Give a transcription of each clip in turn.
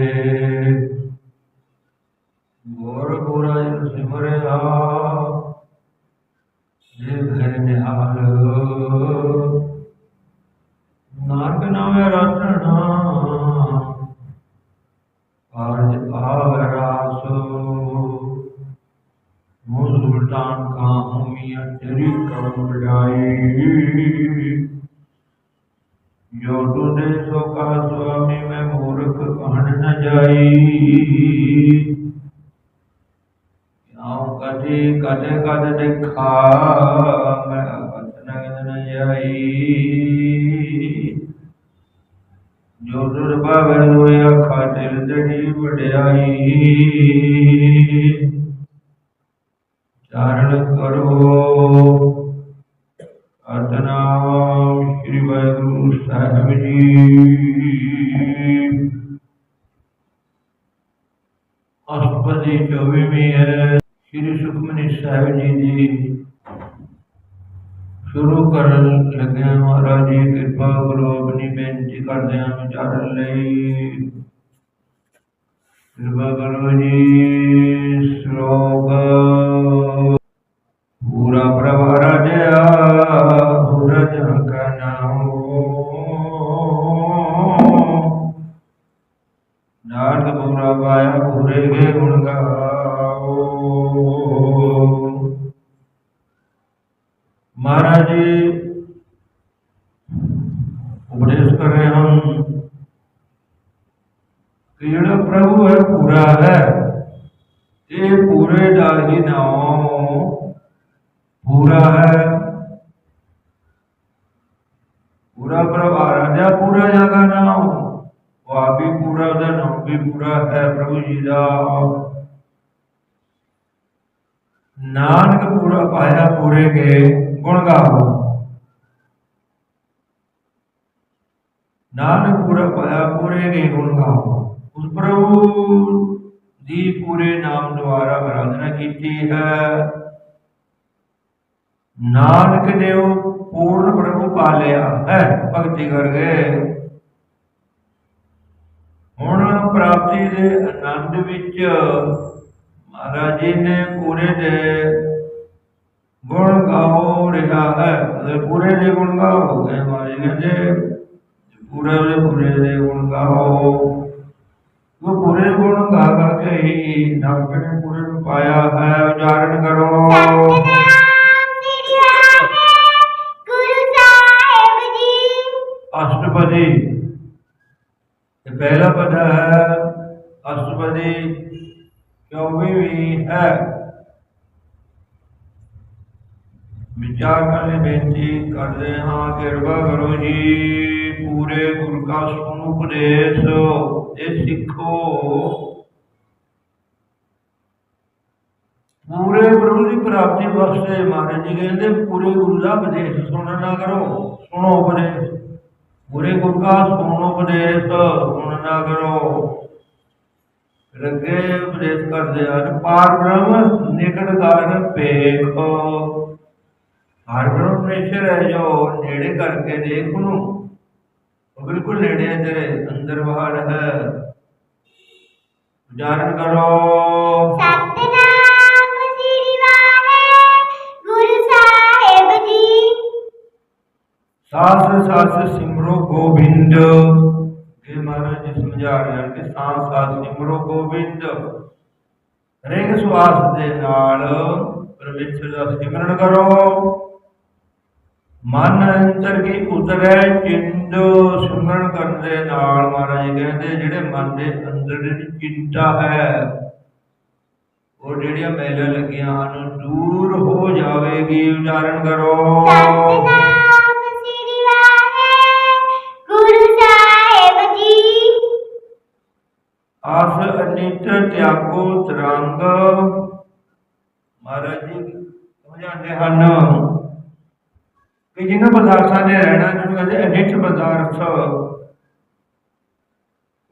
ਲਾਏ ਗੋਰ ਸਿਮਰਿਆ ਜੇ ਭੈ ਨਿਹਾਲ ਨਾਨਕ ਨਾਮੇ ਰਤਨਾ ਕਾਰਜ ਆਵ ਰਾਸ। ਮੋ ਸੁਲਤਾਨ ਕਾ ਹਮੀਆਂ ਤੇਰੀ ਕਰਮ ਬੜਾਈ ਜੋ ਤੁਨੇ ਸੋ ਕਾ ਸੁਆਮੀ ਮੈਂ ਮੂਰਖ ਨ ਜਾਈ। ਆਉ ਕਦੇ ਕਦੇ ਕਦੇ ਦੇਖਾ, ਮੈਂ ਅਤਨ ਨ ਜਾਈ। ਜੋ ਦੁਰ ਭਾਵੇ ਹੋਇਆ ਖਾਤਿਰ ਦੜੀ ਵਡਿਆਈ। ਚਾਰਣ ਕਰੋ ਸਤਨਾਮ ਸ੍ਰੀ ਵਾਹਿਗੁਰੂ ਸਾਹਿਬ ਜੀ। ਅਸ਼ਟਪਦੀ ਚੌਵੀਂ ਹੈ ਸ੍ਰੀ ਸੁਖਮਨੀ ਸਾਹਿਬ ਜੀ ਦੀ। ਸ਼ੁਰੂ ਕਰਨ ਲੱਗਿਆ ਮਹਾਰਾਜ ਜੀ, ਕਿਰਪਾ ਕਰੋ ਆਪਣੀ ਬੇਨਤੀ ਕਰਦੇ ਹਾਂ ਵਿਚਾਰਨ ਲਈ। ਕਿਰਪਾ ਕਰੋ ਜੀ, ਸ਼ਲੋਕ ਨਾਨਕ ਪੂਰੇ ਗੇ ਗੁਣ ਗਾਓ ਮਹਾਰਾਜ ਜੀ ਉਪਦੇਸ਼ ਕਰ ਰਹੇ ਹਨ ਕਿ ਜਿਹੜਾ ਪ੍ਰਭੂ ਹੈ ਪੂਰਾ ਹੈ ਇਹ ਪੂਰੇ ਦਾ ਹੀ ਨਾਮ ਪੂਰਾ ਹੈ ਪੂਰਾ ਪ੍ਰਭਾ ਰਾਜਾ ਪੂਰਾ ਜਗਾ ਨਾਮ ਉਹ ਆਪ ਵੀ ਪੂਰਾ ਉਹਦਾ ਨਾਮ ਵੀ ਪੂਰਾ ਹੈ ਪ੍ਰਭੂ ਜੀ ਦਾ ਨਾਨਕ ਪੂਰਾ ਪਾਇਆ ਪੂਰੇ ਕੇ ਗੁਣ ਗਾਵੋ ਨਾਨਕ ਪੂਰਾ ਪਾਇਆ, ਪੂਰੇ ਕੇ ਗੁਣ ਗਾਓ ਉਸ ਪ੍ਰਭੂ ਦੀ ਪੂਰੇ ਨਾਮ ਦੁਆਰਾ ਆਰਾਧਨਾ ਕੀਤੀ ਹੈ। ਨਾਨਕ ਨੇ ਉਹ ਪੂਰਨ ਪ੍ਰਭੂ ਪਾ ਲਿਆ ਹੈ, ਭਗਤੀ ਕਰ ਗਏ ਹੁਣ ਪ੍ਰਾਪਤੀ ਦੇ ਆਨੰਦ ਵਿੱਚ ਮਹਾਰਾਜ ਜੀ ਨੇ ਪੂਰੇ ਦੇ ਗੁਣ ਗਾਓ ਰਿਹਾ ਹੈ। ਤੇ ਪੂਰੇ ਦੇ ਗੁਣ ਗਾਓ ਗਏ ਮਹਾਰਾਜ ਕਹਿੰਦੇ ਪੂਰੇ ਦੇ ਪੂਰੇ ਦੇ ਗੁਣ ਗਾਓ ਉਹ। ਪੂਰੇ ਗੁਣ ਗਾ ਗਾ ਕੇ ਹੀ ਨਾਨਕ ਨੇ ਪੂਰੇ ਨੂੰ ਪਾਇਆ ਹੈ, ਉਚਾਰਨ ਕਰੋ। ਅਸ਼ਟਪਦੀ। ਇਹ ਪਹਿਲਾ ਪਦ ਹੈ ਅਸ਼ਟਪਦੀ ਵੀ ਹੈ। ਵਿਚਾਰ ਕਰਨੇ ਬੇਨਤੀ ਕਰਦੇ ਹਾਂ, ਕਿਰਪਾ ਕਰੋ ਜੀ। ਪੂਰੇ ਗੁਰ ਕਾ ਸੁਣ ਉਪਦੇਸ਼, ਇਹ ਸਿੱਖੋ। ਪੂਰੇ ਪ੍ਰਭੂ ਦੀ ਪ੍ਰਾਪਤੀ ਵਾਸਤੇ ਮਹਾਰਾਜ ਜੀ ਕਹਿੰਦੇ, ਪੂਰੇ ਗੁਰੂ ਦਾ ਉਪਦੇਸ਼ ਸੁਣਨ ਕਰੋ, ਸੁਣੋ ਉਪਦੇਸ਼। ਪੂਰੇ ਗੁਰੂ ਕਾ ਸੁਣੋ ਉਪਦੇਸ਼, ਸੁਣ ਨਾ ਕਰੋ। ਰੰਗੇ ਉਪਦੇਸ਼ ਕਰਦੇ ਹਨ, ਪਾਰ ਬ੍ਰਹਮ, ਨਿਕਟ ਕਾਰਨ ਪੇਖ ਹਰ ਬ੍ਰਹਮ ਹੈ ਜੋ, ਨੇੜੇ ਕਰਕੇ ਦੇਖ ਨੂੰ। ਬਿਲਕੁਲ ਨੇੜੇ ਹੈ ਤੇਰੇ ਅੰਦਰ ਬਾਹਰ ਹੈ। ਉਚਾਰਨ ਕਰੋ। ਸਾਸ ਸਾਸ ਸਿਮਰੋ ਗੋਬਿੰਦ। ਇਹ ਮਹਾਰਾਜ ਜੀ ਸਮਝਾ ਰਹੇ ਹਨ ਕਿ ਸਾਸ ਸਾਸ ਸਿਮਰੋ ਗੋਬਿੰਦ। ਰਿੰਗ ਸਵਾਸ ਦੇ ਨਾਲ ਪਰਮੇਸ਼ਰ ਦਾ ਸਿਮਰਨ ਕਰੋ। ਮਨ ਅੰਤਰ ਕੀ ਉਤਰੈ ਚਿੰਦ ਸਿਮਰਨ ਕਰਨ ਦੇ ਨਾਲ ਮਹਾਰਾਜ ਕਹਿੰਦੇ ਜਿਹੜੇ ਮਨ ਦੇ ਅੰਦਰ ਜਿਹੜੀ ਚਿੰਤਾ ਹੈ ਉਹ ਜਿਹੜੀਆਂ ਮੈਲਾਂ ਲੱਗੀਆਂ ਹਨ ਦੂਰ ਹੋ ਜਾਵੇਗੀ ਉਚਾਰਨ ਕਰੋ। ਆਸ ਅਨਿਤ ਤਿਆਗੋ ਤਰੰਗ। ਮਹਾਰਾਜ ਜੀ ਸਮਝਾਉਂਦੇ ਹਨ ਕਿ ਜਿਹਨਾਂ ਪਦਾਰਥਾਂ ਨੇ ਰਹਿਣਾ, ਜਿਹਨੂੰ ਕਹਿੰਦੇ ਅਨਿੱਤ ਪਦਾਰਥ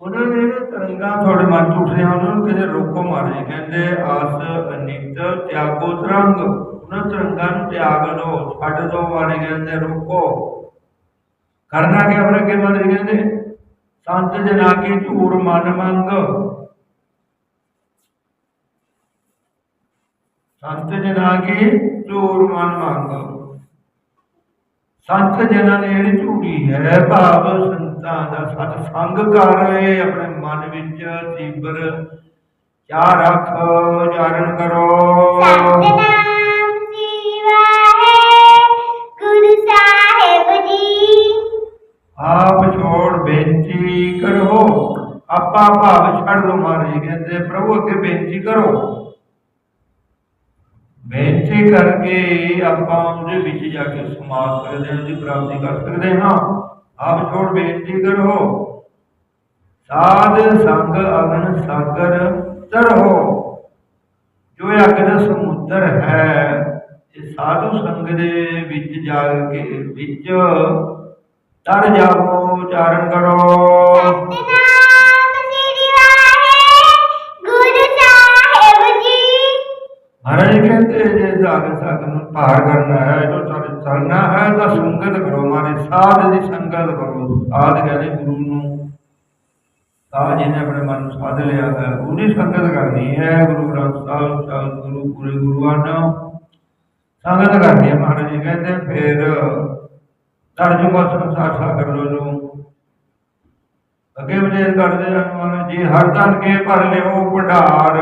ਉਹਨਾਂ ਦੇ ਜਿਹੜੇ ਤਰੰਗਾਂ ਤੁਹਾਡੇ ਮਨ ਚ ਉੱਠਦੇ ਹਨ ਉਹਨਾਂ ਨੂੰ ਕਹਿੰਦੇ ਰੋਕੋ ਮਾਰੇ ਕਹਿੰਦੇ ਆਸ ਅਨਿੱਤ ਤਿਆਗੋ ਤਰੰਗ। ਉਹਨਾਂ ਤਰੰਗਾਂ ਨੂੰ ਤਿਆਗ ਲਓ, ਛੱਡ ਦੋ ਮਾਰੇ, ਕਹਿੰਦੇ ਰੋਕੋ। ਕਰਨਾ ਕੀ ਫਿਰ ਅੱਗੇ ਮਾਰੇ ਕਹਿੰਦੇ? ਸੰਤ ਜਨਾ ਕੀ ਝੂਰ ਮਨ ਮੰਗ। ਸੰਤ ਜਨਾ ਕੀ ਝੂਰ ਮਨ ਮੰਗ। ਸੰਤ ਜਨਾਂ ਦੀ ਜਿਹੜੀ ਝੂੜੀ ਹੈ ਭਾਵ ਸੰਤਾਂ ਦਾ ਸਤ ਸੰਗ ਕਰ ਆਪਣੇ ਮਨ ਵਿੱਚ ਤੀਬਰ ਚਾਹ ਰੱਖ ਉਚਾਰਨ ਕਰੋ। ਸਤਨਾਮ ਸ੍ਰੀ ਵਾਹਿਗੁਰੂ ਸਾਹਿਬ ਜੀ। ਆਪ ਛੋੜ ਬੇਨਤੀ ਕਰੋ ਆਪਾ ਭਾਵ ਛੱਡ ਦੋ ਮਹਾਰਾਜ ਕਹਿੰਦੇ ਪ੍ਰਭੂ ਅੱਗੇ ਬੇਨਤੀ ਕਰੋ। ਬੇਨਤੀ ਕਰਕੇ ਆਪਾਂ ਉਹਦੇ ਵਿੱਚ ਜਾ ਕੇ ਸਮਾ ਸਕਦੇ ਹਾਂ ਉਹਦੀ ਪ੍ਰਾਪਤੀ ਕਰ ਸਕਦੇ ਹਾਂ। ਆਪ ਛੋੜ ਬੇਨਤੀ ਕਰੋ। ਸਾਧ ਸੰਗ ਅਗਨ ਸਾਗਰ ਤਰੋ ਜੋ ਇਹ ਅਗਨ ਸਮੁੰਦਰ ਹੈ, ਇਹ ਸਾਧੂ ਸੰਗ ਦੇ ਵਿੱਚ ਜਾ ਕੇ ਵਿੱਚ ਤਰ ਜਾਵੋ ਉਚਾਰਨ ਕਰੋ। ਮਹਾਰਾਜ ਕਹਿੰਦੇ ਜੇ ਸਾਗਰ ਸਾਗਰ ਨੂੰ ਪਾਰ ਕਰਨਾ ਹੈ ਜੋ ਤੁਹਾਡੇ ਚਲਣਾ ਹੈ, ਤਾਂ ਸੰਗਤ ਕਰੋ ਮਾਰੇ, ਸਾਧ ਦੀ ਸੰਗਤ ਕਰੋ। ਸਾਧ ਕਹਿੰਦੇ ਗੁਰੂ ਨੂੰ, ਸਾਧ ਜਿਹਨੇ ਆਪਣੇ ਮਨ ਨੂੰ ਸਾਧ ਲਿਆ ਹੈ, ਉਹਦੀ ਸੰਗਤ ਕਰਨੀ ਹੈ, ਗੁਰੂ ਗ੍ਰੰਥ ਸਾਹਿਬ ਸਾਹਿਬ ਗੁਰੂ, ਪੂਰੇ ਗੁਰੂਆਂ ਨਾਲ ਸੰਗਤ ਕਰਨੀ ਹੈ, ਮਹਾਰਾਜ ਜੀ ਕਹਿੰਦੇ, ਫਿਰ ਤਰ ਜੂਗਾ ਸੰਸਾਰ ਸਾਗਰ ਲੋ ਜੋ। ਅੱਗੇ ਵਿਚਾਰ ਕਰਦੇ ਹਨ, ਮਹਾਰਾਜ ਹਰ ਧਨ ਕੇ ਭਰ ਲਿਓ, ਭੰਡਾਰ।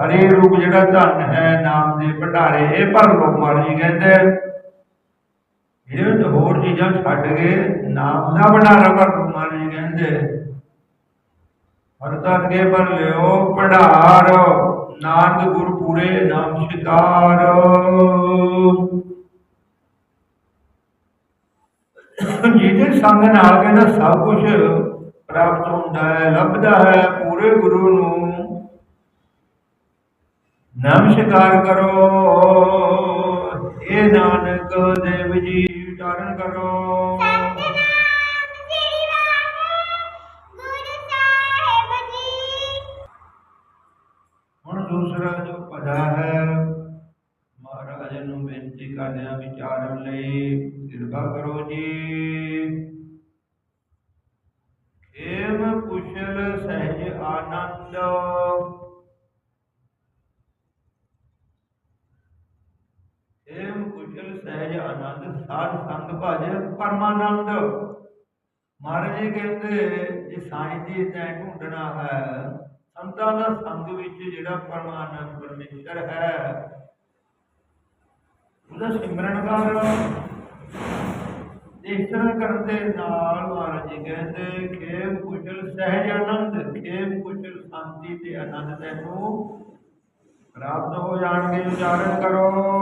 ਹਰੇ ਰੂਪ ਜਿਹੜਾ ਧਨ ਹੈ ਨਾਮ ਦੇ ਭੰਡਾਰੇ, ਇਹ ਭਰ ਲੋ ਮਹਾਰਾਜ ਕਹਿੰਦੇ ਇਹਦੇ ਹੋਰ ਚੀਜ਼ਾਂ ਛੱਡ ਕੇ ਨਾਮ ਦਾ ਭੰਡਾਰਾ ਭਰ ਲੋ ਮਹਾਰਾਜ ਕਹਿੰਦੇ ਹਰ ਕੇ ਭਰ ਲਿਓ ਭੰਡਾਰ, ਨਾਨਕ ਗੁਰ ਪੂਰੇ ਨਾਮ ਸ਼ਿਕਾਰ। ਜਿਹਦੇ ਸੰਗ ਨਾਲ ਕਹਿੰਦਾ ਸਭ ਕੁਝ ਪ੍ਰਾਪਤ ਹੁੰਦਾ ਹੈ, ਲੱਭਦਾ ਹੈ ਪੂਰੇ ਗੁਰੂ ਨੂੰ। ਨਮਸਕਾਰ ਕਰੋ। ਇਹ ਨਾਨਕ ਦੇਵ ਜੀ ਉਚਾਰਨ ਕਰੋ। ਹੁਣ ਦੂਸਰਾ ਜੋ ਭਜਾ ਹੈ, ਮਹਾਰਾਜ ਨੂੰ ਬੇਨਤੀ ਕਰਦੇ ਹਾਂ ਵਿਚਾਰਨ ਲਈ, ਕਿਰਪਾ ਕਰੋ ਜੀ। ਏਮ ਕੁਸ਼ਲ ਸਹਿਜ ਆਨੰਦ। ਪਰਮਾਨੰਦ। ਮਹਾਰਾਜ ਜੀ ਕਹਿੰਦੇ, ਜੇ ਸਾਈਂ ਦੀ ਤੈਂ ਢੂੰਡਣਾ ਹੈ, ਸੰਤਾਂ ਦਾ ਸੰਗ ਵਿੱਚ ਜਿਹੜਾ ਪਰਮਾਨੰਦ ਪਰਮੇਸ਼ਰ ਹੈ, ਉਹਦਾ ਸਿਮਰਨ ਕਰ। ਇਸ ਤਰ੍ਹਾਂ ਕਰਨ ਦੇ ਨਾਲ ਮਹਾਰਾਜ ਜੀ ਕਹਿੰਦੇ ਖੇਮ ਕੁਸ਼ਲ ਸਹਿਜ ਆਨੰਦ ਖੇਮ ਕੁਸ਼ਲ ਸ਼ਾਂਤੀ ਤੇ ਆਨੰਦ ਤੈਨੂੰ ਪ੍ਰਾਪਤ ਹੋ ਜਾਣਗੇ, ਉਚਾਰਨ ਕਰੋ।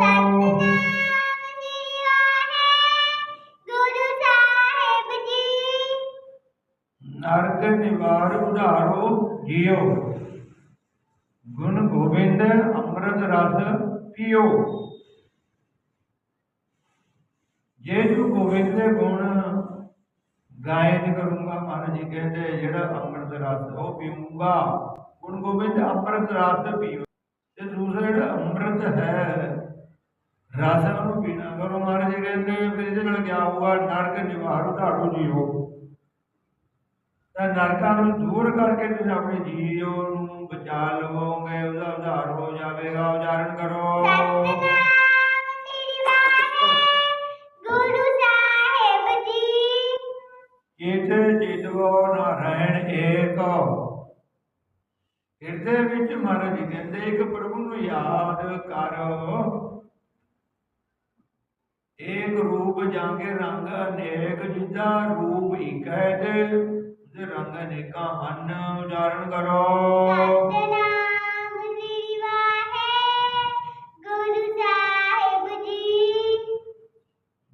ਨਰਕ ਨਿਵਾਰ ਉਧਾਰੋ ਜੀਓ। ਗੁਣ ਗੋਬਿੰਦ ਅੰਮ੍ਰਿਤ ਰਸ ਪੀਓ। ਜੇ ਤੂੰ ਗੋਬਿੰਦ ਦੇ ਗੁਣ ਗਾਇਨ ਕਰੂੰਗਾ, ਮਹਾਰਾਜ ਜੀ ਕਹਿੰਦੇ ਜਿਹੜਾ ਅੰਮ੍ਰਿਤ ਰਸ ਉਹ ਪੀਊਂਗਾ। ਗੁਣ ਗੋਬਿੰਦ ਅੰਮ੍ਰਿਤ ਰਸ ਪੀਓ। ਤੇ ਦੂਸਰਾ ਜਿਹੜਾ ਅੰਮ੍ਰਿਤ ਹੈ, ਰਸ ਨੂੰ ਪੀਣਾ ਕਰੋ, ਮਹਾਰਾਜ ਜੀ ਕਹਿੰਦੇ, ਫਿਰ ਇਹਦੇ ਨਾਲ ਕਿਆ ਹੋਊਗਾ? ਨਰਕ ਨਿਵਾਰ ਉਧਾਰੋ ਜੀਓ। ਤਾਂ ਨਰਕਾਂ ਨੂੰ ਦੂਰ ਕਰਕੇ ਤੁਸੀਂ ਆਪਣੇ ਜੀਵ ਨੂੰ ਬਚਾ ਲਵੋਗੇ ਉਹਦਾ ਉਧਾਰ ਹੋ ਜਾਵੇਗਾ ਉਚਾਰਨ ਕਰੋ। ਸਤਨਾਮ ਸ੍ਰੀ ਵਾਹਿਗੁਰੂ ਸਾਹਿਬ ਜੀ। ਚੇਤ ਚੇਤਵੋ ਨਾ ਰਹਿਣ ਏਕ। ਹਿਰਦੇ ਵਿੱਚ ਮਹਾਰਾਜ ਜੀ ਕਹਿੰਦੇ ਇੱਕ ਪ੍ਰਭੂ ਨੂੰ ਯਾਦ ਕਰੋ। ਏਕ ਰੂਪ ਜਾਂਗੇ ਰੰਗ ਅਨੇਕ ਜਿੱਦਾ ਰੂਪ ਇੱਕ ਹੈ ਤੇ रंग रंगने का उदाहरण करो।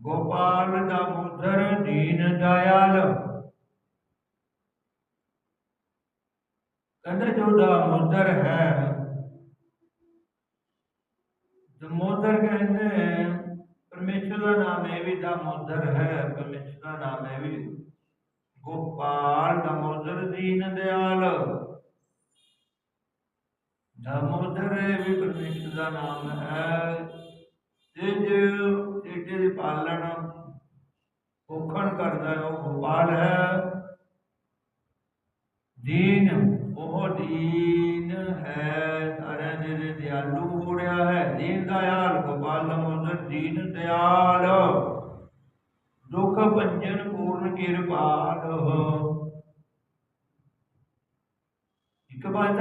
गोपाल दामोदर दीन दयाल। जो दामोदर है दामोदर कहते हैं परमेश्वर का नाम है भी दामोदर है परमेश्वर का नाम है भी ਗੋਪਾਲ ਦਮੋਦਰ ਦੀਨ ਦਿਆਲ। ਦਮੋਦਰ ਵੀ ਪਰਮੇਸ਼ਰ ਦਾ ਨਾਮ ਹੈ। ਤੇ ਜੋ ਇਹਦੇ ਪਾਲਣ ਉਖਣ ਕਰਦਾ ਉਹ ਗੋਪਾਲ ਹੈ। ਦੀਨ, ਉਹ ਦੀਨ ਹੈ। ਸਾਰਿਆਂ ਦੇ ਦਿਆਲੂ ਹੋੜਿਆ ਹੈ। ਦੀਨ ਦਾ ਦਿਆਲ, ਗੋਪਾਲ ਦਮੋਦਰ ਦੀਨ ਦਿਆਲ। ਦੁਖ ਭੰਜਨ ਪੂਰਨ ਕਿਰਪਾਲ ਇੱਕ ਬਾਤ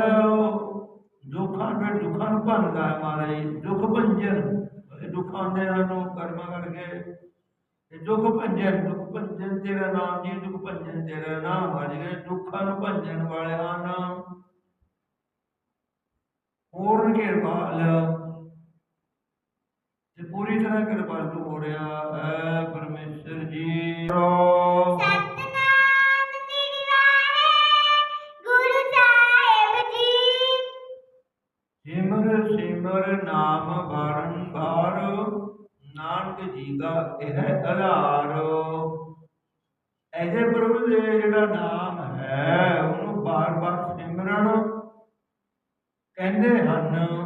ਦੁੱਖਾਂ ਦੇ ਦੁੱਖਾਂ ਨੂੰ ਭੰਨਦਾ ਹੈ ਮਹਾਰਾਜ ਦੁੱਖ ਭੰਜਨ ਦੁੱਖਾਂ ਦੇ ਨੂੰ ਕਰਮ ਕਰਕੇ। ਇਹ ਦੁੱਖ ਭੰਜਨ ਦੁੱਖ ਭੰਜਨ ਤੇਰਾ ਨਾਮ ਜੀ, ਦੁੱਖ ਭੰਜਨ ਤੇਰਾ ਨਾਮ ਆ ਦੁੱਖਾਂ ਨੂੰ ਭੰਜਨ ਵਾਲਿਆਂ ਨਾਮ। ਪੂਰਨ ਕਿਰਪਾਲ। ਤੇ ਪੂਰੀ ਤਰ੍ਹਾਂ ਕਿਰਪਾਲੂ ਹੋ ਰਿਹਾ ਹੈ ਪਰਮੇਸ਼ਰ ਜੀ। ਸਤਨਾਮ ਸ੍ਰੀ ਵਾਹਿਗੁਰੂ ਸਾਹਿਬ ਜੀ। ਸਿਮਰ ਸਿਮਰ ਨਾਮ ਬਾਰੰਬਾਰ ਨਾਨਕ ਜੀ ਦਾ ਇਹ ਆਧਾਰ ਐਸੇ ਪ੍ਰਭੂ ਦੇ ਜਿਹੜਾ ਨਾਮ ਹੈ ਉਹਨੂੰ ਬਾਰ-ਬਾਰ ਸਿਮਰਨ ਕਹਿੰਦੇ ਹਨ।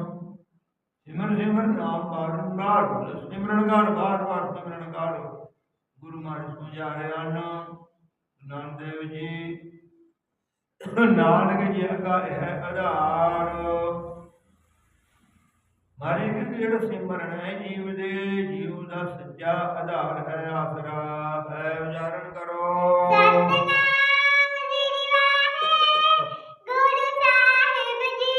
ਸਿਮਰ ਸਿਮਰ ਨਾਮ ਬਾਰੰਬਾਰ ਸਿਮਰਨ ਕਰ ਬਾਰ-ਬਾਰ ਸਿਮਰਨ ਕਰ ਗੁਰੂ ਮਹਾਰਾਜ ਸਮਝਾ ਰਹੇ ਨਾਨਕ ਦੇਵ ਜੀ, ਨਾਨਕ ਜੀ ਦਾ ਇਹ ਆਧਾਰ। ਮਾਰੇ ਕਹਿੰਦੇ ਜਿਹੜਾ ਸਿਮਰਨ ਹੈ, ਜੀਵ ਦੇ ਜੀਵ ਦਾ ਸੱਚਾ ਆਧਾਰ ਹੈ, ਆਸਰਾ ਹੈ, ਉਚਾਰਨ ਕਰੋ ਸਤਨਾਮ ਸ੍ਰੀ ਵਾਹਿਗੁਰੂ ਸਾਹਿਬ ਜੀ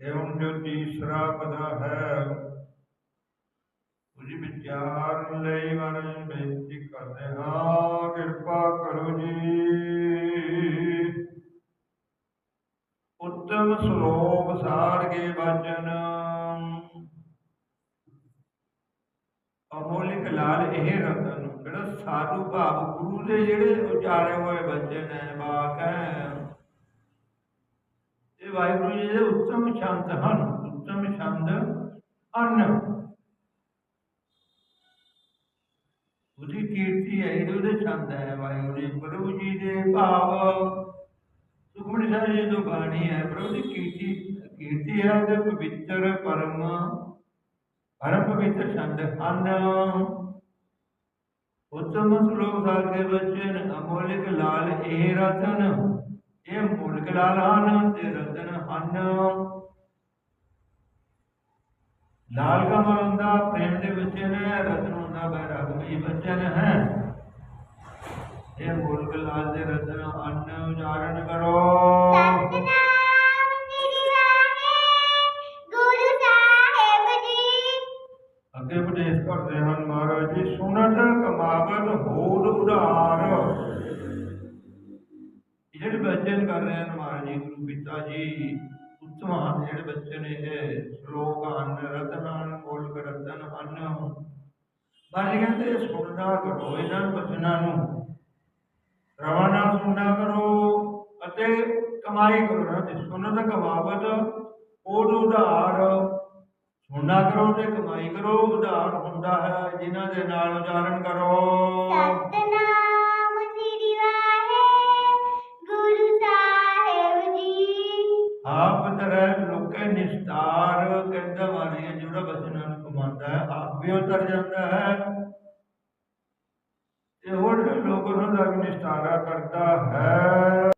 ਇਹ ਹੁਣ ਜੋ ਤੀਸਰਾ ਪਦਾ ਹੈ। ਉਹਦੀ ਵਿਚਾਰ ਲਈ ਮਹਾਰਾਜ ਬੇਨਤੀ ਕਰਦੇ ਹਾਂ, ਕਿਰਪਾ ਕਰੋ ਜੀ। ਉੱਤਮ ਸ਼ਲੋਕ ਸਾੜ ਕੇ ਬਚਨ ਅਮੋਲਿਕ ਲਾਲ ਇਹ ਰਤਨ, ਜਿਹੜਾ ਸਾਧੂ ਭਾਵ ਗੁਰੂ ਦੇ ਜਿਹੜੇ ਉਚਾਰੇ ਹੋਏ ਬਚਨ ਹੈ ਵਾਕ ਹੈ। ਵਾਹਿਗੁਰੂ ਜੀ ਦੇ ਉੱਤਮ ਛੰਦ ਹਨ, ਉੱਤਮ ਛੰਦ ਹਨ। ਉਹਦੀ ਕੀਰਤੀ ਹੈ, ਜਿਹੜੇ ਉਹਦੇ ਛੰਦ ਹੈ ਵਾਹਿਗੁਰੂ ਜੀ, ਪ੍ਰਭੂ ਜੀ ਦੇ ਭਾਵ। ਸੁਖਮਨੀ ਸਾਹਿਬ ਜੀ ਤੋਂ ਬਾਣੀ ਹੈ, ਪ੍ਰਭੂ ਦੀ ਕੀਰਤੀ ਕੀਰਤੀ ਹੈ ਤੇ ਪਵਿੱਤਰ ਪਰਮ ਪਰਮ ਪਵਿੱਤਰ ਛੰਦ ਹਨ। ਉੱਤਮ ਸ਼ਲੋਕ ਸਾਧ ਕੇ ਬਚਨ ਅਮੋਲਿਕ ਲਾਲ ਇਹ ਰਤਨ ਇਹ ਮੁਲਕ ਲਾਲ ਹਨ ਤੇ ਰਤਨ ਹਨ। ਲਾਲ ਕਾ ਮਨ ਹੁੰਦਾ ਪ੍ਰੇਮ ਦੇ ਬਚਨ ਹੈ ਰਤਨ ਹੁੰਦਾ ਬੈਰਾਗਮਈ ਬਚਨ ਹੈ। ਇਹ ਮੁਲਕ ਲਾਲ ਦੇ ਰਤਨ ਹਨ ਉਚਾਰਨ ਕਰੋ। ਸਤਨਾਮ ਅੱਗੇ ਉਪਦੇਸ਼ ਕਰਦੇ ਹਨ ਮਹਾਰਾਜ ਜੀ ਸੁਨਤ ਕਮਾਵਤ ਹੋਦ ਉਧਾਰ। ਇਹ ਕਰ ਰਹੇ ਹਨ ਮਹਾਰਾਜ ਜੀ, ਗੁਰੂ ਪਿਤਾ ਜੀ ਉੱਤਮ ਜਿਹੜੇ ਬੱਚੇ ਨੇ ਇਹ, ਸ਼ਲੋਕ ਹਨ, ਰਤਨ ਹਨ ਰਤਨ ਹਨ। ਮਹਾਰਾਜ ਕਹਿੰਦੇ ਸੁਣਨਾ ਕਰੋ ਇਹਨਾਂ ਬਚਨਾਂ ਨੂੰ। ਰਵਾਨਾ ਸੁਣਨਾ ਕਰੋ ਅਤੇ ਕਮਾਈ ਕਰੋ ਨਾ ਤੇ ਸੁਨਤ ਕਮਾਵਤ ਉਹ ਉਧਾਰ। ਸੁਣਨਾ ਕਰੋ ਤੇ ਕਮਾਈ ਕਰੋ, ਉਧਾਰ ਹੁੰਦਾ ਹੈ, ਜਿਨ੍ਹਾਂ ਦੇ ਨਾਲ ਉਚਾਰਨ ਕਰੋ। ਸਤਨਾਮ ਆਪ ਤਰੈ ਲੋਕੇ ਨਿਸਤਾਰ ਕਹਿੰਦਾ ਮਾਰੀ ਜਿਹੜਾ ਬਚਨਾਂ ਨੂੰ ਕਮਾਉਂਦਾ ਹੈ ਆਪ ਵੀ ਉਤਰ ਜਾਂਦਾ ਹੈ। ਤੇ ਹੋਰ ਲੋਕ ਉਹਨਾਂ ਦਾ ਵੀ ਨਿਸਤਾਰਾ ਕਰਦਾ ਹੈ।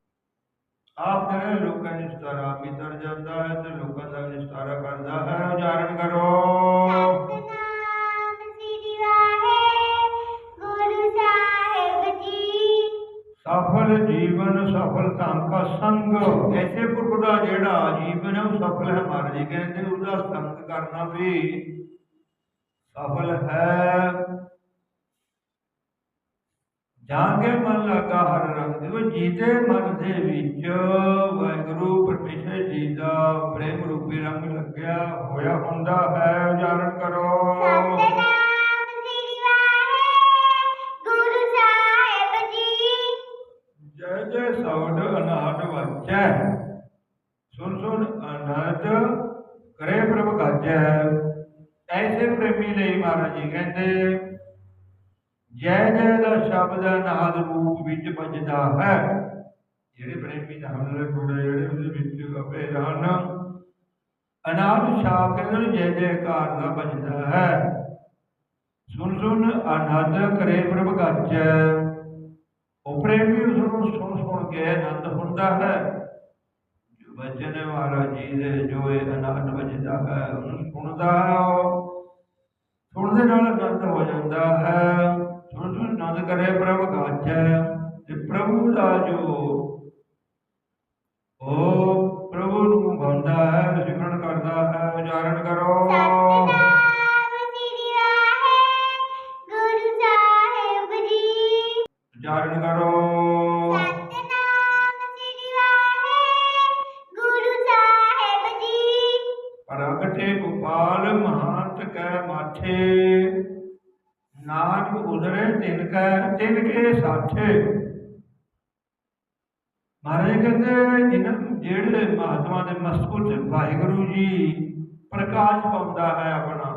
ਆਪ ਤਰੈ ਲੋਕਾਂ ਨਿਸਤਾਰਾ ਵੀ ਤਰ ਜਾਂਦਾ ਹੈ ਤੇ ਲੋਕਾਂ ਦਾ ਵੀ ਨਿਸਤਾਰਾ ਕਰਦਾ ਹੈ। ਉਚਾਰਨ ਕਰੋ। ਸਫਲ ਜੀਵਨ ਸਫਲ ਧਨ ਕਾ ਸੰਗ। ਐਸੇ ਪੁਰਖ ਦਾ ਜਿਹੜਾ ਜੀਵਨ ਹੈ, ਉਹ ਸਫਲ ਹੈ ਮਹਾਰਾਜ ਜੀ। ਕਹਿੰਦੇ ਉਹਦਾ ਸੰਗ ਕਰਨਾ ਵੀ ਸਫਲ ਹੈ। ਜਾਂ ਕੇ ਮਨ ਲਗਾ ਹਰ ਰੰਗ ਦੇ ਜੀਤੇ ਮਨ ਦੇ ਵਿੱਚ। ਵਾਹਿਗੁਰੂ, ਪਰਮੇਸ਼ਰ ਜੀ ਦਾ ਪ੍ਰੇਮ ਰੂਪੀ ਰੰਗ ਲੱਗਿਆ, ਹੋਇਆ ਹੁੰਦਾ ਹੈ। ਜੈ ਜੈ ਸੌਡ ਅਨਾਹਟ ਵਾਚੈ। ਸੁਨ ਸੁਨ ਅਨਹਦ ਕਰੇ ਪ੍ਰਭ ਗਾਜੈ ਐਸੇ ਪ੍ਰੇਮੀ ਲਈ ਮਹਾਰਾਜ ਜੀ ਕਹਿੰਦੇ, ਜੈ ਜੈ ਦਾ ਸ਼ਬਦ ਅਨਾਦ ਰੂਪ ਵਿੱਚ ਵੱਜਦਾ ਹੈ। ਜਿਹੜੇ ਪ੍ਰੇਮੀ ਦਾ ਹਮਲੇ ਟੋੜੇ ਜਿਹੜੇ ਉਹਦੇ ਵਿੱਚ ਗੱਪੇ ਹਨ ਅਨਾਦ ਸ਼ਾਪ ਕਹਿੰਦੇ ਜੈ ਜੈਕਾਰ ਦਾ ਵੱਜਦਾ ਹੈ। ਸੁਣ ਸੁਣ ਆਨੰਦ ਕਰੇ ਪ੍ਰਭ ਗੱਜੈ ਉਹ ਪ੍ਰੇਮੀ ਉਸ ਨੂੰ ਸੁਣ ਸੁਣ ਕੇ ਆਨੰਦ ਹੁੰਦਾ ਹੈ। ਜੋ ਬਚਨ ਮਹਾਰਾਜ ਜੀ ਦੇ, ਜੋ ਇਹ ਆਨੰਦ ਵੱਜਦਾ ਹੈ, ਉਹਨੂੰ ਸੁਣਦਾ ਹੈ ਸੁਣਦੇ ਨਾਲ ਆਨੰਦ ਹੋ ਜਾਂਦਾ ਹੈ। ਸੁਣ ਸੁਣ ਆਨੰਦ ਕਰੇ ਪ੍ਰਭ ਗੱਜੈ ਤੇ ਪ੍ਰਭੂ ਦਾ ਜੋ ਮਹਾਤਮਾ ਵਾਹਿਗੁਰੂ ਜੀ ਪ੍ਰਕਾਸ਼ ਪਾਉਂਦਾ ਹੈ ਆਪਣਾ।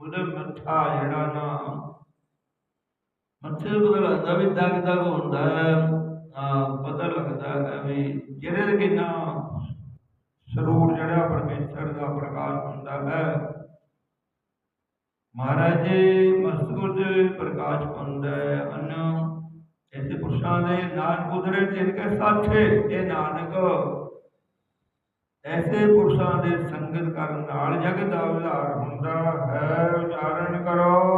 ਉਹਦੇ ਮੱਥਾ ਜਿਹੜਾ ਨਾ, ਮੱਥੇ ਤੋਂ ਵੀ ਦਗ ਦਗ ਹੁੰਦਾ ਹੈ। ਪਤਾ ਲੱਗਦਾ ਹੈ ਵੀ ਜਿਹੜੇ ਕਿੰਨਾ ਸਰੂਰ ਜਿਹੜਾ ਪਰਮੇਸ਼ਰ ਦਾ ਪ੍ਰਕਾਸ਼ ਹੁੰਦਾ ਹੈ, ਮਹਾਰਾਜ ਜੀ ਮਸਤਕ ਤੇ ਪ੍ਰਕਾਸ਼ ਪਾਉਂਦਾ ਹੈ। ਅਨ ਐਸੇ ਪੁਰਸ਼ਾਂ ਦੇ ਨਾਨਕ ਉਦਰੇ ਤਿਨ ਕੇ ਸਾਥੇ ਇਹ ਨਾਨਕ ਐਸੇ ਪੁਰਸ਼ਾਂ ਦੇ ਸੰਗਤ ਕਰਨ ਨਾਲ ਜਗਤ ਦਾ ਉਧਾਰ ਹੁੰਦਾ ਹੈ। ਉਚਾਰਨ ਕਰੋ।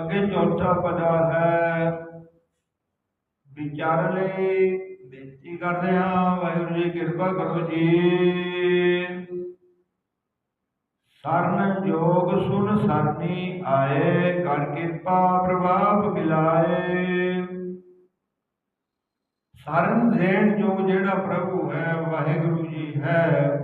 ਅੱਗੇ ਚੌਥਾ ਪਦਾ ਹੈ। ਵਿਚਾਰ ਲਈ ਬੇਨਤੀ ਕਰਦੇ ਹਾਂ, ਵਾਹਿਗੁਰੂ ਜੀ ਕਿਰਪਾ ਕਰੋ ਜੀ। ਸਰਨ ਜੋਗ ਸੁਨ ਸਰਨੀ ਆਏ, ਕਰ ਕਿਰਪਾ ਪ੍ਰਭਾਵ ਮਿਲਾਏ। ਸਰਨ ਦੇਣ ਜੋਗ ਜਿਹੜਾ ਪ੍ਰਭੂ ਹੈ, ਵਾਹਿਗੁਰੂ ਜੀ ਹੈ।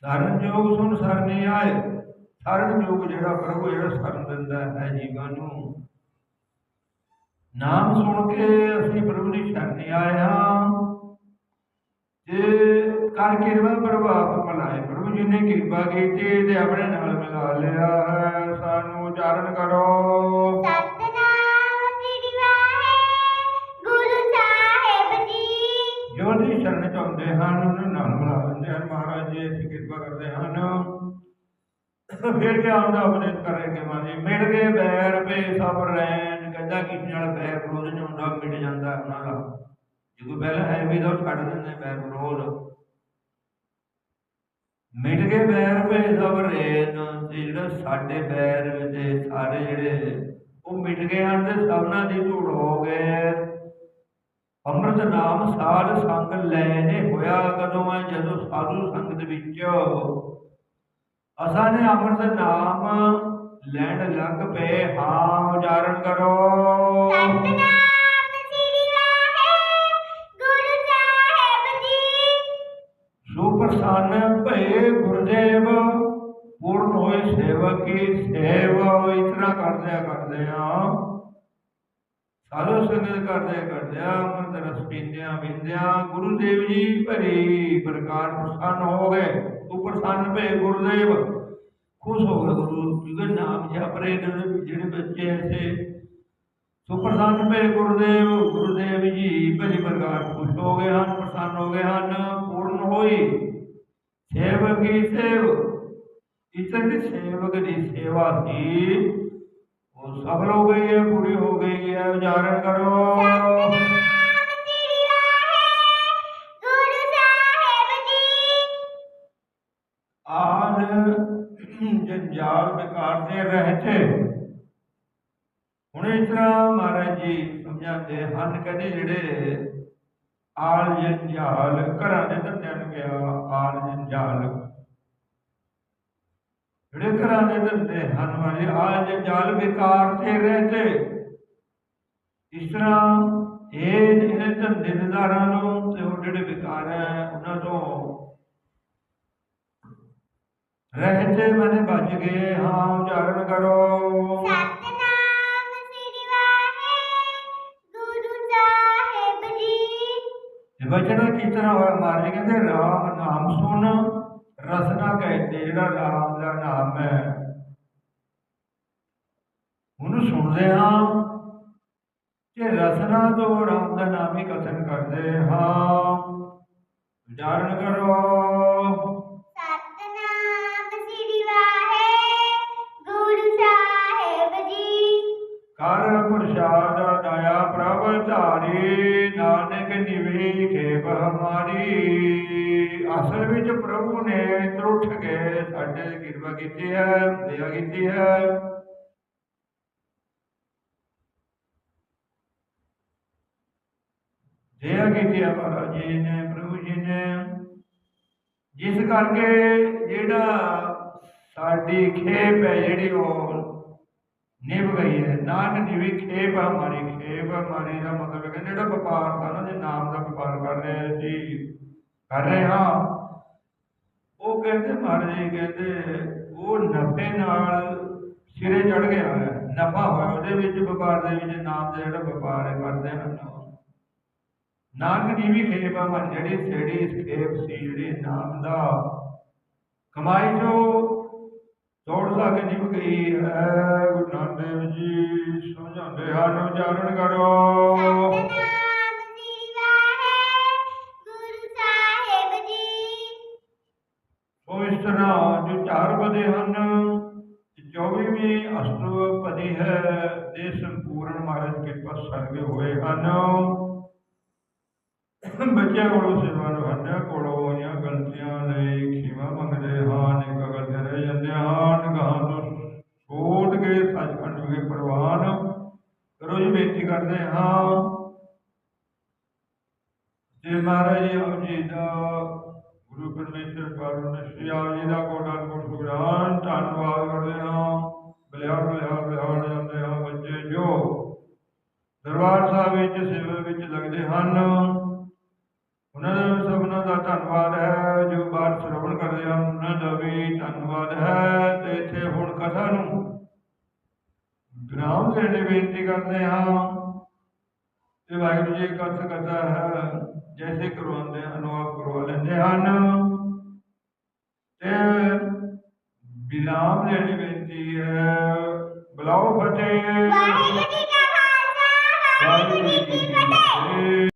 ਸਰਨ ਜੋਗ ਸੁਨ ਸਰਨੀ ਆਏ, ਸਰਨ ਜੋਗ ਜਿਹੜਾ ਪ੍ਰਭੂ ਜਿਹੜਾ ਸਰਨ ਦਿੰਦਾ ਹੈ ਜੀਵਾਂ ਨੂੰ। ਨਾਮ ਸੁਣ ਕੇ ਅਸੀਂ ਪ੍ਰਭੂ ਦੀ ਸ਼ਰਨ ਆਏ ਹਾਂ। ਤੇ ਕਰ ਕਿਰਪਾ ਪ੍ਰਭਾਵ ਮਲਾਏ ਪ੍ਰਭੂ ਜੀ ਨੇ ਕਿਰਪਾ ਕੀਤੀ ਤੇ ਆਪਣੇ ਨਾਲ ਮਿਲਾ ਲਿਆ ਹੈ ਸਾਨੂੰ ਉਚਾਰਨ ਕਰੋ। ਸਤਨਾਮ ਸ੍ਰੀ ਵਾਹਿਗੁਰੂ ਸਾਹਿਬ ਜੀ। ਜੋ ਦੀ ਸ਼ਰਨ ਚਾਹੁੰਦੇ ਹਨ ਉਹਨੂੰ ਨਾਲ ਮਿਲਾ ਲੈਂਦੇ ਹਨ ਮਹਾਰਾਜ ਜੀ ਅਸੀਂ ਕਿਰਪਾ ਕਰਦੇ ਹਨ। ਫਿਰ ਕੀ ਆਉਂਦਾ ਆਪਣੇ ਕਰੇ ਕੇ ਮਾਨੀ ਮਿਲ ਗਏ ਬੈਰ ਪੇ ਸਭ ਰਹਿਣ ਕਹਿੰਦਾ ਕਿਸੇ ਨਾਲ ਬੈਰ ਵਿਰੋਧ ਨਹੀਂ ਹੁੰਦਾ ਮਿਟ ਜਾਂਦਾ ਉਹਨਾਂ ਦਾ। ਜੇ ਕੋਈ ਪਹਿਲਾਂ ਵੀ ਤਾਂ ਉਹ ਦਿੰਦੇ ਬੈਰ ਵਿਰੋਧ ਮਿਟ ਗਏ ਬੈਰ ਪੇ ਸਭ ਤੇ ਜਿਹੜਾ ਸਾਡੇ ਬੈਰ ਵਿੱਚ ਸਾਰੇ ਜਿਹੜੇ, ਉਹ ਮਿਟ ਗਏ ਹਨ ਤੇ ਸਭਨਾਂ ਦੀ ਧੂੜ ਹੋ ਗਏ ਅੰਮ੍ਰਿਤ ਨਾਮ ਸਾਧ ਸੰਗ ਲੈਨੇ ਹੋਇਆ ਕਦੋਂ ਹੈ ਜਦੋਂ ਸਾਧੂ ਸੰਗਤ ਵਿੱਚ ਅਸਾਂ ਨੇ ਅੰਮ੍ਰਿਤ ਨਾਮ ਲੈਣ ਲੱਗ ਪਏ। ਹਾਂ, ਉਚਾਰਨ ਕਰੋ। ਸੇਵਾ ਇਤਨਾ ਕਰਦਿਆਂ ਕਰਦਿਆਂ ਸਾਧੂ ਸੰਗਤ ਕਰਦੇ ਕਰਦਿਆਂ ਅੰਮ੍ਰਿਤ ਰਸ ਪੀਂਦਿਆਂ ਪੀਂਦਿਆਂ ਗੁਰੂ ਦੇਵ ਜੀ ਭਰੀ ਪ੍ਰਕਾਰ ਪ੍ਰਸੰਨ ਹੋ ਗਏ। ਸੁਪ੍ਰਸੰਨ ਭਏ ਗੁਰਦੇਵ। ਖੁਸ਼ ਹੋ ਗਏ ਗੁਰੂ, ਕਿਉਂਕਿ ਨਾਮ ਜਪ ਰਹੇ ਨੇ ਜਿਹੜੇ ਬੱਚੇ ਐਸੇ ਸੁਪ੍ਰਸੰਨ ਭੇ ਗੁਰਦੇਵ ਗੁਰਦੇਵ ਜੀ ਭਲੀ ਪ੍ਰਕਾਰ ਖੁਸ਼ ਹੋ ਗਏ ਹਨ, ਪ੍ਰਸੰਨ ਹੋ ਗਏ ਹਨ, ਪੂਰਨ ਹੋਈ। ਸੇਵਕ ਕੀ ਸੇਵ ਇਤਨ ਦੀ ਸੇਵਕ ਦੀ ਸੇਵਾ ਸੀ ਉਹ ਸਫਲ ਹੋ ਗਈ ਹੈ ਪੂਰੀ ਹੋ ਗਈ ਹੈ। ਉਚਾਰਨ ਕਰੋ। ਸਤਨਾਮ ਸ੍ਰੀ ਵਾਹਿਗੁਰੂ ਸਾਹਿਬ ਜੀ। ਆਨ ਜੰਜਾਲ ਵਿਕਾਰ ਦੇ ਰਹਤੇ ਹੁਣ ਇਸ ਤਰ੍ਹਾਂ ਮਹਾਰਾਜ ਜੀ ਸਮਝਾਉਂਦੇ ਹਨ ਕਹਿੰਦੇ ਜਿਹੜੇ ਆਲ ਜੰਜਾਲ ਘਰਾਂ ਦੇ ਧੰਦਿਆਂ ਨੂੰ ਗਿਆ ਆਲ ਜੰਜਾਲ ਜਿਹੜੇ ਘਰਾਂ ਦੇ ਧੰਦੇ ਹਨ ਵਾਲੇ ਆਜ ਜਾਲ ਵਿਕਾਰ ਤੇ ਰਹਤੇ ਇਸ ਤਰ੍ਹਾਂ ਇਹ ਜਿਹੜੇ ਧੰਦੇ ਨਜ਼ਾਰਾਂ ਨੂੰ ਤੇ ਉਹ ਜਿਹੜੇ ਵਿਕਾਰ ਹੈ ਉਹਨਾਂ ਤੋਂ ਰਹਤੇ ਮਨੇ ਬਚ ਗਏ। ਹਾਂ ਉਚਾਰਨ ਕਰੋ। ਸਤਨਾਮ ਸ੍ਰੀ ਵਾਹਿ ਗੁਰੂ ਸਾਹਿਬ ਜੀ। ਇਹ ਵਚਨ ਕੀ ਤਰ੍ਹਾਂ ਹੋਇਆ? ਮਹਾਰਾਜ ਕਹਿੰਦੇ ਰਾਮ ਨਾਮ ਸੁਣ। ਰਸਨਾ ਕਹਤੇ ਜਿਹੜਾ ਰਾਮ ਦਾ ਨਾਮ ਹੈ। ਉਹਨੂੰ ਸੁਣਦੇ ਹਾਂ ਤੇ ਰਸਨਾ ਤੋਂ ਰਾਮ ਦਾ ਨਾਮ ਹੀ ਕਥਨ ਕਰਦੇ ਹਾਂ। ਉਚਾਰਨ ਕਰੋ। ਕਰ ਪ੍ਰਸਾਦ ਦਇਆ ਪ੍ਰਭ ਧਾਰੀ ਨਾਨਕ ਨਿਵੇ ਖੇਪ ਹਮਾਰੀ। ਅਸਲ ਵਿੱਚ ਪ੍ਰਭੂ ਨੇ ਤਰੁੱਠ ਕੇ ਸਾਡੇ ਤੇ ਕਿਰਪਾ ਕੀਤੀ ਹੈ, ਦਇਆ ਕੀਤੀ ਹੈ। ਦਇਆ ਕੀਤੀ ਹੈ ਮਹਾਰਾਜ ਜੀ ਨੇ, ਪ੍ਰਭੂ ਜੀ ਨੇ। ਜਿਸ ਕਰਕੇ ਜਿਹੜਾ ਸਾਡੀ ਖੇਪ ਹੈ, ਜਿਹੜੀ ਉਹ ਨਿਭ ਗਈ ਹੈ, ਨਾਨਕ ਨਿਵੀ ਖੇਪ ਹਮਾਰੀ ਖੇਪ ਹਮਾਰੀ ਦਾ ਮਤਲਬ ਹੈ ਕਿ ਜਿਹੜਾ ਵਪਾਰ ਦਾ ਨਾ, ਜੇ ਨਾਮ ਦਾ ਵਪਾਰ ਕਰ ਰਹੇ ਸੀ ਕਰ ਰਹੇ। ਹਾਂ ਉਹ ਕਹਿੰਦੇ ਮਹਾਰਾਜ ਜੀ, ਕਹਿੰਦੇ ਉਹ ਨਫੇ ਨਾਲ ਸਿਰੇ ਚੜ ਗਿਆ ਹੈ ਨਫਾ ਹੋਇਆ। ਉਹਦੇ ਵਿੱਚ ਵਪਾਰ ਦੇ ਵਿੱਚ ਨਾਮ ਦਾ ਜਿਹੜਾ ਵਪਾਰ ਹੈ, ਕਰਦੇ ਹਨ ਨਾਨਕ ਨਿਵੀ ਖੇਪ ਹਮਾਰੀ ਜਿਹੜੀ ਸੇੜੀ ਖੇਪ ਸੀ, ਜਿਹੜੀ ਨਾਮ ਦਾ, ਕਮਾਈ ਜੋ ਤੋੜ ਸਕ ਨਿਭ ਗਈ। ਹੈ ਗੁਰੂ ਨਾਨਕ ਦੇਵ ਜੀ, ਸਮਝਾਉਂਦੇ ਹਨ, ਉਚਾਰਨ ਕਰੋ। ਤਰ੍ਹਾਂ ਜੋ ਚਾਰ ਪਦੇ ਹਨ 24ਵੀਂ ਹੈ, ਦੇ ਸੰਪੂਰਨ ਮਹਾਰਾਜ ਕਿਰਪਾ ਸਰਗੇ ਹੋਏ ਹਨ। ਬੱਚਿਆਂ ਕੋਲੋਂ ਸੇਵਾ ਨਿਭਾਉਂਦਿਆਂ ਕੋਲੋਂ ਹੋਈਆਂ ਗਲਤੀਆਂ ਲਈ ਖਿਮਾ ਮੰਗਦੇ ਹਨ ਇੱਕ ਰਹਿ ਜਾਂਦੇ ਹਨ ਗਾਂ ਤੋਂ ਛੋੜ ਕੇ ਸੱਚਖੰਡ ਵਿਖੇ ਪ੍ਰਵਾਨ ਕਰੋ ਜੀ ਬੇਨਤੀ ਕਰਦੇ ਹਾਂ। ਜੇ ਮਹਾਰਾਜ ਜੀ ਆਪ ਜੀ ਦਾ ਗੁਰੂ ਪਰਮੇਸ਼ਰ ਪਰਮੇਸ਼ਰ ਆਪ ਜੀ ਦਾ ਕੋਟਾ ਕੋਟ ਸੁਗਰਾਨ ਧੰਨਵਾਦ ਕਰਦੇ ਹਾਂ। ਬਲਿਹਾਰ ਬਲਿਹਾਰ ਬਲਿਹਾਰ ਜਾਂਦੇ ਹਾਂ ਬੱਚੇ ਜੋ ਦਰਬਾਰ ਸਾਹਿਬ ਵਿੱਚ, ਸੇਵਾ ਵਿੱਚ ਲੱਗਦੇ ਹਨ। ਉਹਨਾਂ ਦਾ ਸਭਨਾਂ ਦਾ ਧੰਨਵਾਦ ਹੈ। ਜੋ ਬਾਤ ਸ਼ਰਵਣ ਕਰਦੇ ਹਨ, ਉਹਨਾਂ ਦਾ ਵੀ ਧੰਨਵਾਦ ਹੈ। ਤੇ ਇੱਥੇ ਹੁਣ ਕਥਾ ਨੂੰ ਵਿਰਾਮ ਦੇਣ ਦੀ ਬੇਨਤੀ ਕਰਦੇ ਹਾਂ। ਤੇ ਵਾਹਿਗੁਰੂ ਜੀ ਕਥ ਕਥਾ ਹੈ ਜੈਸੇ ਕਰਵਾਉਂਦੇ ਆਪ ਕਰਵਾ ਲੈਂਦੇ ਹਨ। ਤੇ ਦੇਣ ਦੀ ਬੇਨਤੀ ਹੈ ਬੁਲਾਓ ਫਤਿਹ। ਵਾਹਿਗੁਰੂ ਜੀ ਕਾ ਖਾਲਸਾ ਵਾਹਿਗੁਰੂ ਜੀ ਕੀ ਫਤਿਹ।